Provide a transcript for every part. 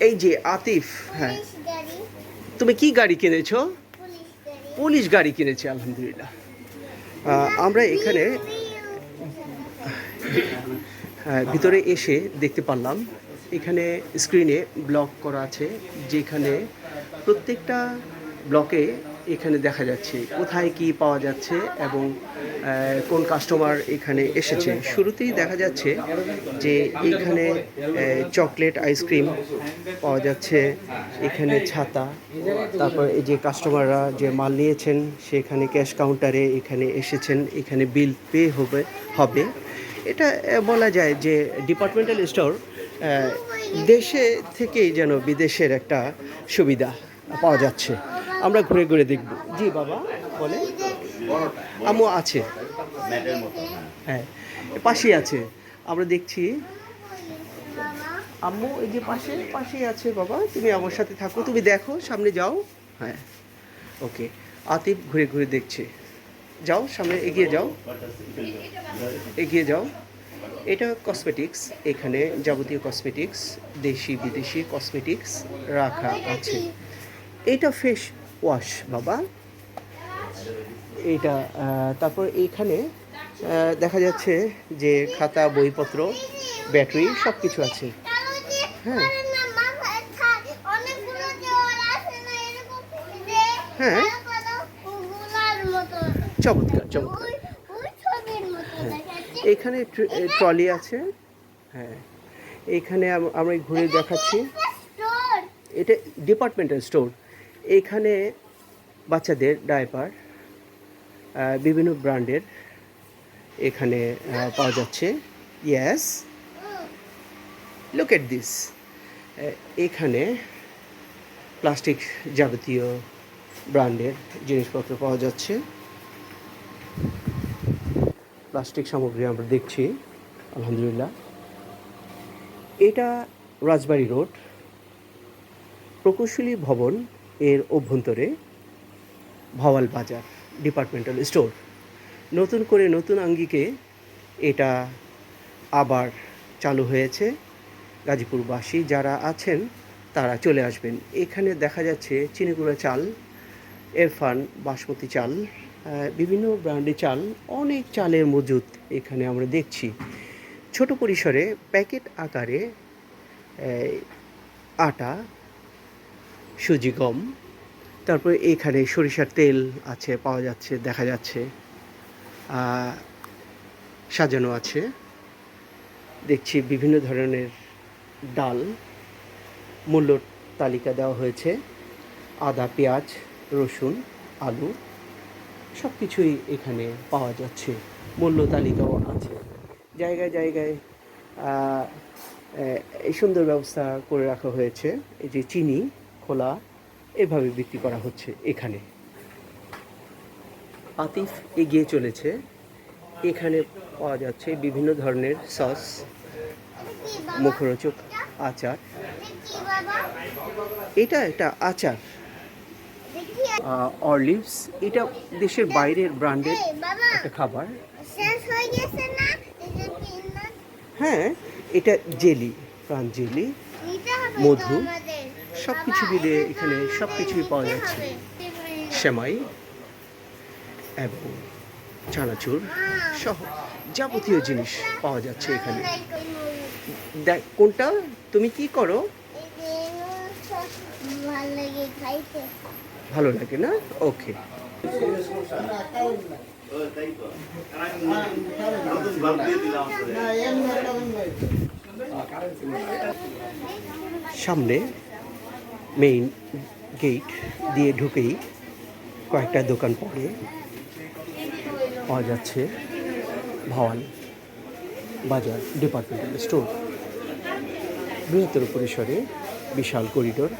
এই যে আতিফ হ্যাঁ। তুমি কি গাড়ি কিনেছো? পুলিশ গাড়ি কিনেছে আলহামদুলিল্লাহ। আমরা এখানে হ্যাঁ, ভিতরে এসে দেখতে পারলাম। এখানে স্ক্রিনে ব্লক করা আছে যেখানে প্রত্যেকটা ব্লকে এখানে দেখা যাচ্ছে, কোথায় কি পাওয়া যাচ্ছে এবং কোন কাস্টমার এখানে এসেছে। শুরুতেই দেখা যাচ্ছে যে এখানে চকলেট আইসক্রিম পাওয়া যাচ্ছে, এখানে ছাতা, তারপর এই যে কাস্টমাররা যে মাল নিয়েছেন, সেখানে ক্যাশ কাউন্টারে এখানে এসেছেন, এখানে বিল পে হবে হবে। এটা বলা যায় যে ডিপার্টমেন্টাল স্টোর দেশে থেকেই যেন বিদেশের একটা সুবিধা পাওয়া যাচ্ছে। আমরা ঘুরে ঘুরে দেখব। জি বাবা বলে আমু আছে। হ্যাঁ। পাশেই আছে। আমরা দেখছি। আম্মু এই যে পাশে পাশেই আছে বাবা। তুমি আমার সাথে থাকো তুমি দেখো সামনে যাও। হ্যাঁ ওকে। আতিফ ঘুরে ঘুরে দেখছে। যাও সামনে এগিয়ে যাও। এগিয়ে যাও। এটা কসমেটিক্স এখানে যাবতীয় কসমেটিক্স দেশি বিদেশি কসমেটিক্স রাখা আছে। এটা ফেস ওয়াশ, বাবা। এইটা তারপর এইখানে দেখা যাচ্ছে যে খাতা, বইপত্র, ব্যাটারি সব কিছু আছে। হ্যাঁ। হ্যাঁ। চমৎকার চমৎকার। দেখাচ্ছে এখানে ট্র- ট্রলি আছে। হ্যাঁ। এইখানে আম- আমরা ঘুরে দেখাচ্ছি। এটা ডিপার্টমেন্টাল স্টোর। এখানে বাচ্চাদের ডাইপার বিভিন্ন ব্র্যান্ডের এখানে পাওয়া যাচ্ছে। ইয়েস লুক এট দিস এখানে প্লাস্টিক যাবতীয় ব্র্যান্ডের জিনিসপত্র পাওয়া যাচ্ছে। প্লাস্টিক সামগ্রী আমরা দেখছি, আলহামদুলিল্লাহ। এটা রাজবাড়ি রোড, প্রকৌশলী ভবন এর অভ্যন্তরে ভাওয়াল বাজার ডিপার্টমেন্টাল স্টোর। নতুন করে নতুন আঙ্গিকে এটা আবার চালু হয়েছে। গাজীপুরবাসী যারা আছেন, তারা চলে আসবেন। এখানে দেখা যাচ্ছে চিনিগুড়া চাল, এরফান বাসমতি চাল বিভিন্ন ব্র্যান্ডের চাল, অনেক চালের মজুত এখানে আমরা দেখছি। ছোট পরিসরে প্যাকেট আকারে আটা সুজি গম, তারপরে এখানে সরিষার তেল আছে, পাওয়া যাচ্ছে, দেখা যাচ্ছে সাজানো আছে। দেখছি বিভিন্ন ধরনের ডাল, মূল্য তালিকা দেওয়া হয়েছে, আদা, পেঁয়াজ, রসুন, আলু সব কিছুই এখানে পাওয়া যাচ্ছে, মূল্য তালিকাও আছে। জায়গায় জায়গায় সুন্দর ব্যবস্থা করে রাখা হয়েছে, এই যে চিনি খোলা এভাবে বিক্রি করা হচ্ছে এখানে। আতিফ এগিয়ে চলেছে। এখানে পাওয়া যাচ্ছে বিভিন্ন ধরনের সস, মুখরোচক আচার। এটা একটা আচার। অরলিভস এটা দেশের বাইরের ব্র্যান্ডের একটা খাবার। হয়ে, এটা জেলি, প্রাণ জেলি, মধু। সব কিছু তো এখানে সব কিছুই পাওয়া যাচ্ছে। সেমাই এবং চানাচুর সহ যাবতীয় জিনিস পাওয়া যাচ্ছে এখানে। দেখ, কোনটা? তুমি কি করো? ভালো লাগে না? ওকে। সামনে মেইন গেট দিয়ে ঢুকেই কয়েকটা দোকান পরে পাওয়া যাচ্ছে ভাওয়াল বাজার ডিপার্টমেন্টাল স্টোর বৃহত্তর পরিসরে বিশাল করিডোর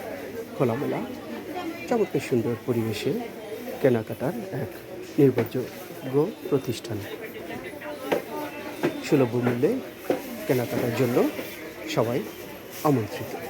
খোলামেলা, চমৎকার সুন্দর পরিবেশে কেনাকাটার এক নির্ভরযোগ্য প্রতিষ্ঠান। সুলভ মূল্যে কেনাকাটার জন্য সবাই আমন্ত্রিত।